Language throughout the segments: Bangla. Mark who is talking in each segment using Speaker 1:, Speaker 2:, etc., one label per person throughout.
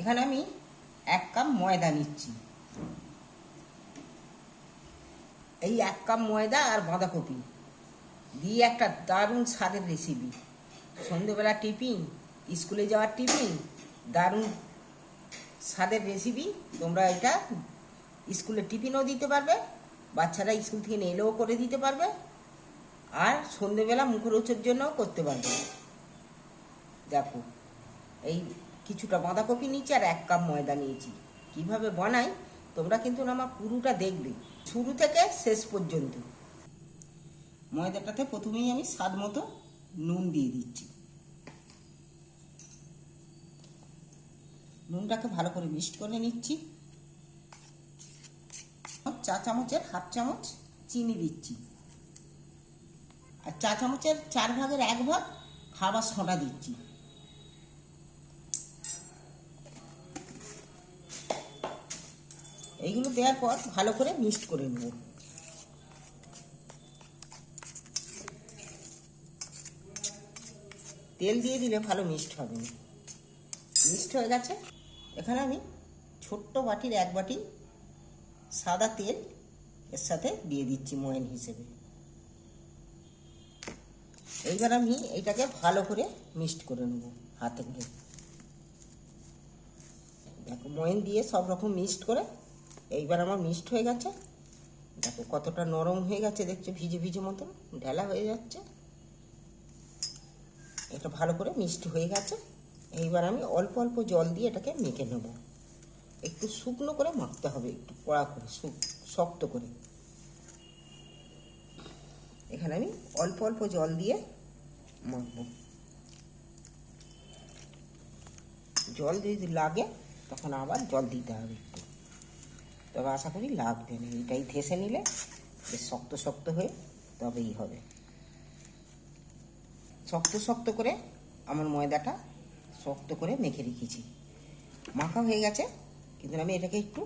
Speaker 1: এখানে আমি এক কাপ ময়দা নিচ্ছি। এই এক কাপ ময়দা আর বাঁধাকপি। দিয়ে একটা দারুণ স্বাদের রেসিপি সন্ধেবেলা টিফিন, স্কুলে যাওয়ার টিফিন, দারুণ স্বাদের রেসিপি তোমরা এটা স্কুলে টিফিনও দিতে পারবে, বাচ্চারা স্কুল থেকে এলেও করে দিতে পারবে, আর সন্ধেবেলা মুখরোচের জন্যও করতে পারবে। দেখো, এই কিছুটা বাঁধাকপি নিয়েছি আর এক কাপ ময়দা নিয়েছি। কীভাবে বানাই, তোমরা কিন্তু আমার পুরোটা দেখবে। শুরু থেকে শেষ পর্যন্ত। ময়দাটাতে প্রথমেই আমি স্বাদ মতো নুন দিয়ে দিচ্ছি। নুনটাকে ভালো করে মিক্সড করে নিচ্ছি। চা চামচের হাফ চামচ চিনি দিচ্ছি। আর চা চামচের চার ভাগের এক ভাগ খাবার সোডা দিচ্ছি। এইগুলো দেওয়ার পর ভালো করে মিক্সড করে নেব। তেল দিয়ে দিলে ভালো মিক্সড হবে। মিক্সড হয়ে গেছে। এখানে আমি ছোট্ট বাটির এক বাটি সাদা তেল এর সাথে দিয়ে দিচ্ছি ময়ন হিসেবে। এইবার আমি এইটাকে ভালো করে মিক্সড করে নেব হাতে করে দেখো ময়ন দিয়ে সব রকম মিক্সড করে এইবার আমার মিক্সড হয়ে গেছে। দেখো কতটা নরম হয়ে গেছে, দেখছ ভিজে ভিজে মতন, ঢেলা হয়ে যাচ্ছে। এটা ভালো করে মিষ্টি হয়ে গেছে। এইবার আমি অল্প অল্প জল দিয়ে এটাকে মেখে নেব। একটু শুকনো করে মাখতে হবে, একটু কড়া করে শক্ত করে। এখানে আমি অল্প অল্প জল দিয়ে মাখবো। জল যদি লাগে, তখন আবার জল দিতে হবে একটু। তবে আশা করি লাগবে না এটাই ধেসে নিলে বেশ শক্ত শক্ত হয়ে তবেই হবে। শক্ত শক্ত করে আমার ময়দাটা শক্ত করে মেখে রেখেছি। মাখা হয়ে গেছে, কিন্তু আমি এটাকে একটু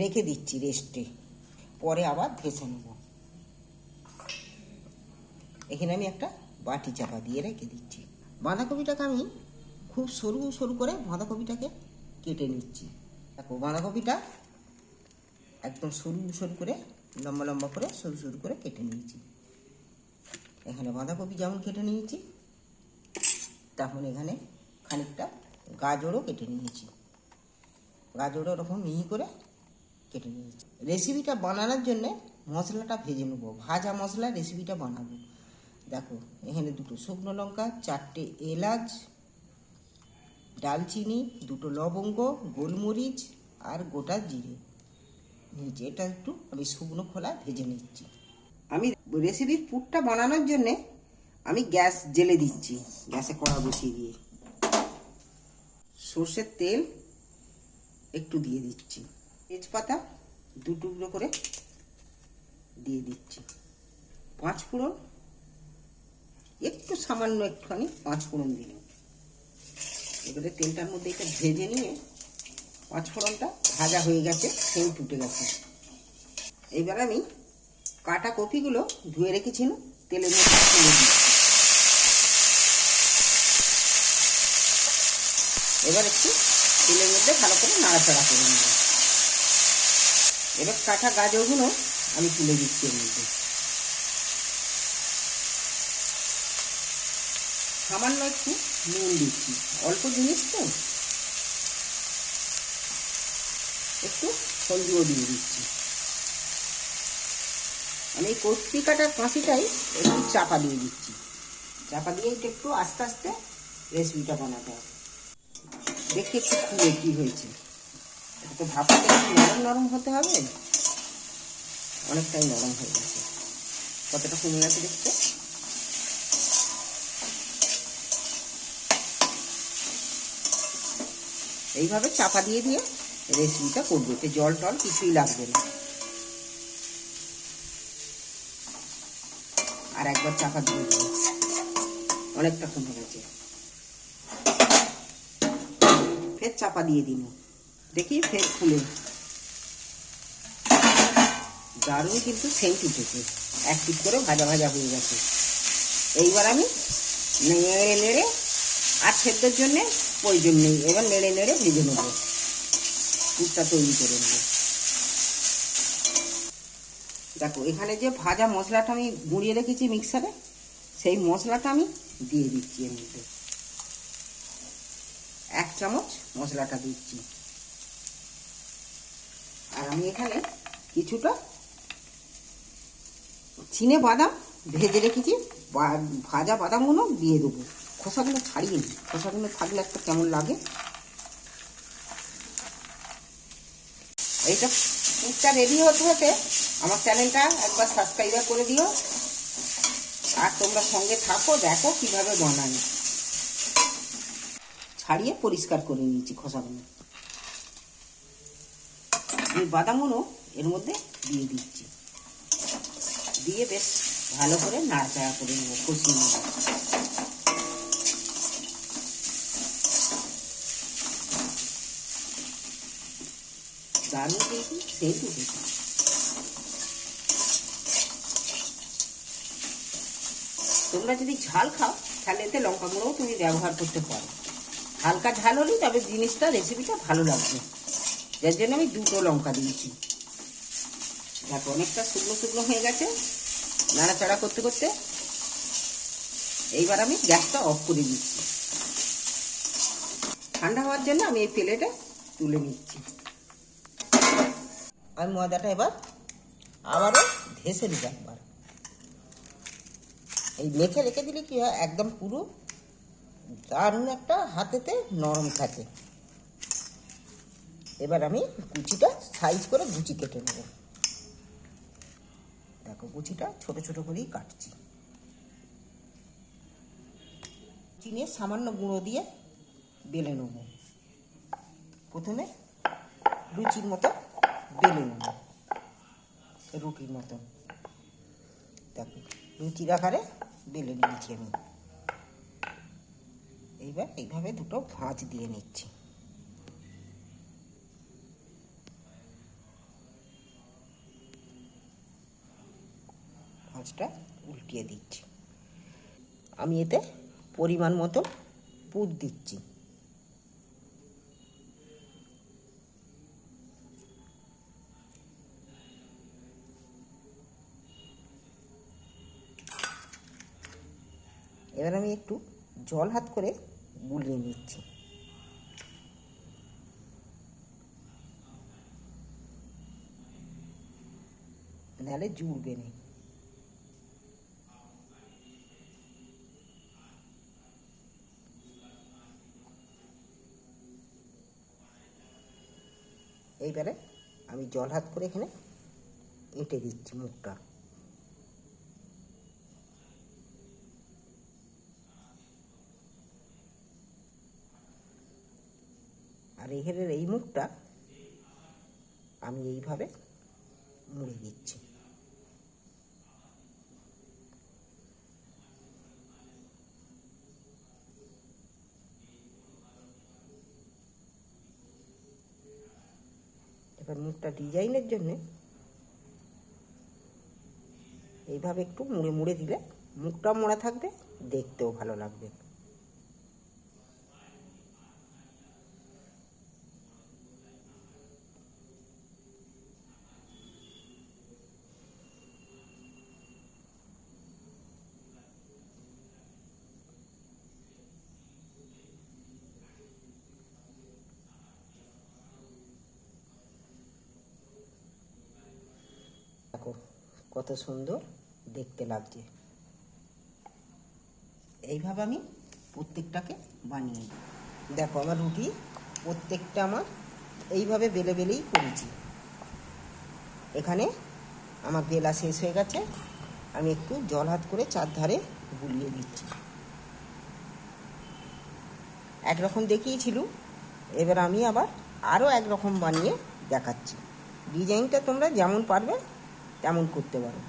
Speaker 1: রেখে দিচ্ছি রেস্টে। পরে আবার ধেসে নেব। এখানে আমি একটা বাটি চাপা দিয়ে রেখে দিচ্ছি। বাঁধাকপিটাকে আমি খুব সরু সরু করে বাঁধাকপিটাকে কেটে নিচ্ছি। দেখো, বাঁধাকপিটা একদম সরু সরু করে, লম্বা লম্বা করে, সরু সরু করে কেটে নিয়েছি। এখানে বাঁধাকপি যেমন কেটে নিয়েছি, তেমন এখানে খানিকটা গাজরও কেটে নিয়েছি। গাজরও ওরকম মিহি করে কেটে নিয়েছি। রেসিপিটা বানানোর জন্যে মশলাটা ভেজে নেব। ভাজা মশলা রেসিপিটা বানাবো। দেখো, এখানে দুটো শুকনো লঙ্কা, চারটে এলাচ, ডালচিনি, দুটো লবঙ্গ, গোলমরিচ আর গোটা জিরে। নিচে এটা একটু আমি শুকনো খোলা ভেজে নিচ্ছি। আমি রেসিপির পুরটা বানানোর জন্যে আমি গ্যাস জেলে দিচ্ছি, গ্যাসে কড়া বসিয়ে দিয়ে। সর্ষের তেল একটু দিয়ে দিচ্ছি। তেজপাতা দু টুকরো করে দিয়ে দিচ্ছি। পাঁচ ফোড়ন, একটু সামান্য একটুখানি পাঁচ ফোড়ন দিলাম। এবারে তেলটার মধ্যে এটা ভেজে নিয়ে পাঁচ ফোড়নটা ভাজা হয়ে গেছে সেই টুটে গেছে। এবার আমি কাটা কপিগুলো ধুয়ে রেখেছিল তেলের মধ্যে তুলে এবার একটু তেলের মধ্যে ভালো করে নাড়াচাড়া করে নেব। এবার কাটা গাজরগুলো আমি তুলে দিচ্ছি এর মধ্যে। সামান্য একটু নুন দিচ্ছি। অল্প জিনিস তো একটু হলদিও দিয়ে দিচ্ছি। আমি এই কচি কাটার কাঁচিটাই একটু চাপা দিয়ে দিচ্ছি। চাপা দিয়ে এটা একটু আস্তে আস্তে রেসিপিটা বানাতে হবে। দেখি একটু খুলে কি হয়েছে। তো ভাপাটা একটু নরম নরম হতে হবে। অনেকটাই নরম হয়ে গেছে। কতটা কমে গেছে দেখতে। এইভাবে চাপা দিয়ে দিয়ে রেসিপিটা করব। এতে জল টল কিছুই লাগবে না। আর একবার চাপা দিয়ে দেবো। অনেকটা কমে গেছে। ফের চাপা দিয়ে দিন দেখি ফের খুলে দারুণ কিন্তু সেন্ট উঠেছে। এক পিট করে ভাজা ভাজা হয়ে গেছে। এইবার আমি নেড়ে নেড়ে আর সেদ্ধর জন্যে প্রয়োজন নেই। এবার নেড়ে নেড়ে ভেজে নেব। পুরটা তৈরি করে নেব। দেখো, এখানে যে ভাজা মশলাটা আমি গুঁড়িয়ে রেখেছি মিক্সারে, সেই মশলাটা আমি দিয়ে দিচ্ছি এর মধ্যে। এক চামচ মশলাটা দিচ্ছি। আর আমি এখানে কিছুটা চিনে বাদাম ভেজে রেখেছি ভাজা বাদামগুলো দিয়ে দেবো। খোসাগুলো ছাড়িয়ে নিই খোসাগুলো থাকলে একটা কেমন লাগে? এইটা পুরটা রেডি হতে হতে আমার চ্যানেলটা একবার সাবস্ক্রাইব করে দিও। আর তোমরা সঙ্গে থাকো, দেখো কীভাবে বানাই। ছাড়িয়ে পরিষ্কার করে নিয়েছি খোসাগুলো। এই বাদামগুলো এর মধ্যে দিয়ে দিচ্ছি। দিয়ে বেশ ভালো করে নাড়াচাড়া করে নেব, কষিয়ে নেব। দারুণ দিয়েছি সেই দুটো তোমরা যদি ঝাল খাও, তাহলে এতে লঙ্কা গুঁড়োও তুমি ব্যবহার করতে পারো। হালকা ঝাল হলেই তবে জিনিসটা রেসিপিটা ভালো লাগবে। যার জন্য আমি দুটো লঙ্কা দিয়েছি। দেখো, অনেকটা শুকনো শুকনো হয়ে গেছে। নাড়াচাড়া করতে করতে এইবার আমি গ্যাসটা অফ করে দিচ্ছি। ঠান্ডা হওয়ার জন্য আমি এই প্লেটে তুলে নিচ্ছি। আমি ময়দাটা এবার আবারও ধেসে দিই একবার। এই মেখে রেখে দিলে কি হয়, একদম পুরো দারুণ একটা হাতেতে নরম থাকে। এবার আমি কুচিটা সাইজ করে গুচি কেটে নেব। দেখো কুচিটা ছোট ছোট করেই কাটছি। চিনে সামান্য গুঁড়ো দিয়ে বেলে নেব। প্রথমে লুচির মতো বেলে রুটির মতো। দেখো লুচির আকারে বেলে নিয়েছি আমি। এইবার এইভাবে দুটো ভাঁজ দিয়ে নিচ্ছি। ভাঁজটা উল্টিয়ে দিচ্ছি। আমি এতে পরিমাণ মতো পুর দিচ্ছি। এবার আমি একটু জল হাত করে গুলিয়ে নিচ্ছি। নাহলে জুড়বে না। এইবারে আমি জল হাত করে এখানে এঁটে দিচ্ছি মুখটা। আর এখানের এই মুখটা আমি এইভাবে মুড়ে দিচ্ছি। এবার মুখটা ডিজাইনের জন্যে এইভাবে একটু মুড়ে মুড়ে দিলে মুখটা মোড়া থাকবে, দেখতেও ভালো লাগবে দেখো কত সুন্দর দেখতে লাগছে। এইভাবে আমি প্রত্যেকটাকে বানিয়ে নিই। দেখো, আমার রুটি প্রত্যেকটা আমার এইভাবে বেলে বেলেই করেছি। এখানে আমার বেলা শেষ হয়ে গেছে। আমি একটু জল হাত করে চারধারে বুলিয়ে দিচ্ছি। একরকম দেখিয়েছিল এবার আমি আবার আরও একরকম বানিয়ে দেখাচ্ছি। ডিজাইনটা তোমরা যেমন পারবে তেমন করতে পারো।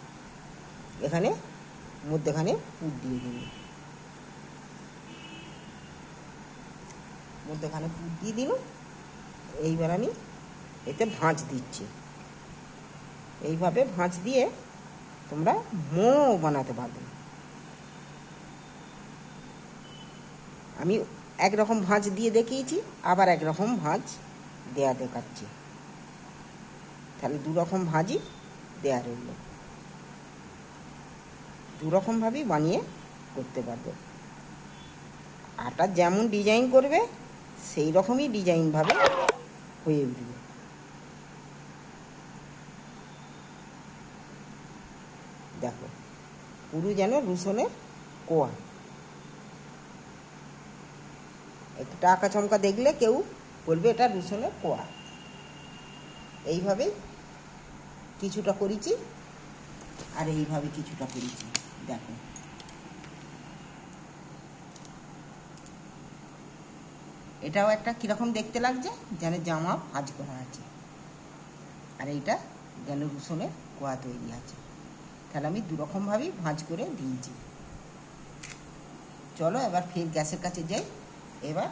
Speaker 1: এখানে মধ্যেখানে পুর দিয়ে দিন মধ্যেখানে পুর দিয়ে দিল এইবার আমি এতে ভাঁজ দিচ্ছি। এইভাবে ভাঁজ দিয়ে তোমরা মো বানাতে পারবে। আমি একরকম ভাঁজ দিয়ে দেখিয়েছি, আবার একরকম ভাঁজ দেয়া দেখাচ্ছি। তাহলে দু রকম ভাঁজই দেয়া রইল দু রকমভাবেই বানিয়ে করতে পারবে। আটা যেমন ডিজাইন করবে, সেই রকমই ডিজাইনভাবে হয়ে উঠবে। দেখো, পুরো যেন রুসনের কোয়া। একটা টাকা চমকা দেখলে কেউ বলবে এটা রুসনের কোয়া। এইভাবে কিছুটা করেছি, আর এইভাবে কিছুটা করেছি, দেখো। এটাও একটা কীরকম দেখতে লাগছে, যেন জামা ভাজ করা আছে। আর এইটা যেন রসুনের কোয়া তৈরি আছে। তাহলে আমি দুরকমভাবেই ভাঁজ করে দিয়েছি। চলো এবার ফের গ্যাসের কাছে যাই। এবার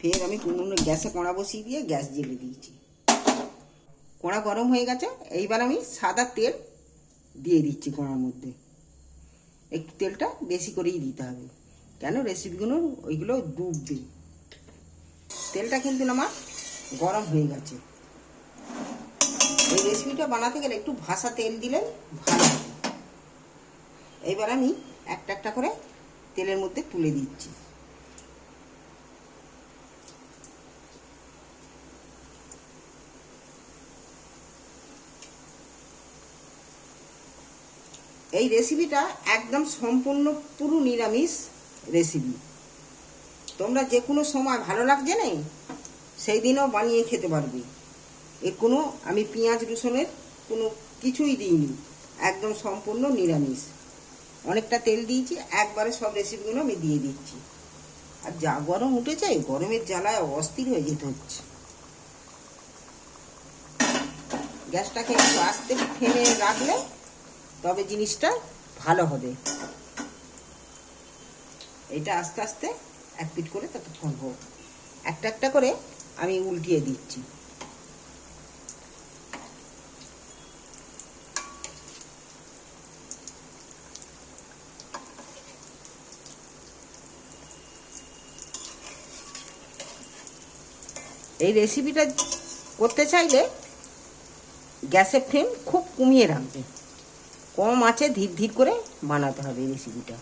Speaker 1: ফের আমি কোনো গ্যাসে কড়া বসিয়ে দিয়ে গ্যাস জ্বেলে দিয়েছি। কড়া গরম হয়ে গেছে, এইবার আমি সাদা তেল দিয়ে দিচ্ছি কড়ার মধ্যে। একটু তেলটা বেশি করেই দিতে হবে, কেন রেসিপিগুলো ওইগুলো ডুববে। তেলটা কিন্তু আমার গরম হয়ে গেছে। এই রেসিপিটা বানাতে গেলে একটু ভাসা তেল দিলে ভালো এইবার আমি একটা একটা করে তেলের মধ্যে তুলে দিচ্ছি। এই রেসিপিটা একদম সম্পূর্ণ পুরো নিরামিষ রেসিপি তোমরা যে কোনো সময় ভালো লাগছে নেই সেই দিনও বানিয়ে খেতে পারবে। এ কোনো, আমি পেঁয়াজ রসুনের কোনো কিছুই দিইনি। একদম সম্পূর্ণ নিরামিষ। অনেকটা তেল দিয়েছি, একবারে সব রেসিপিগুলো আমি দিয়ে দিচ্ছি। আর যা গরম উঠেছে, গরমের জ্বালায় অস্থির হয়ে যেতে হচ্ছে। গ্যাসটাকে একটু আস্তে ফেলে রাখলে তবে জিনিসটা ভালো হবে। এটা আস্তে আস্তে এক পিট করে ততক্ষণ হোক। একটা একটা করে আমি উল্টিয়ে দিচ্ছি। এই রেসিপিটা করতে চাইলে গ্যাসের ফ্লেম খুব কমিয়ে রাখবে। কম আছে ধীর ধীর করে বানাতে হবে রেসিপিটা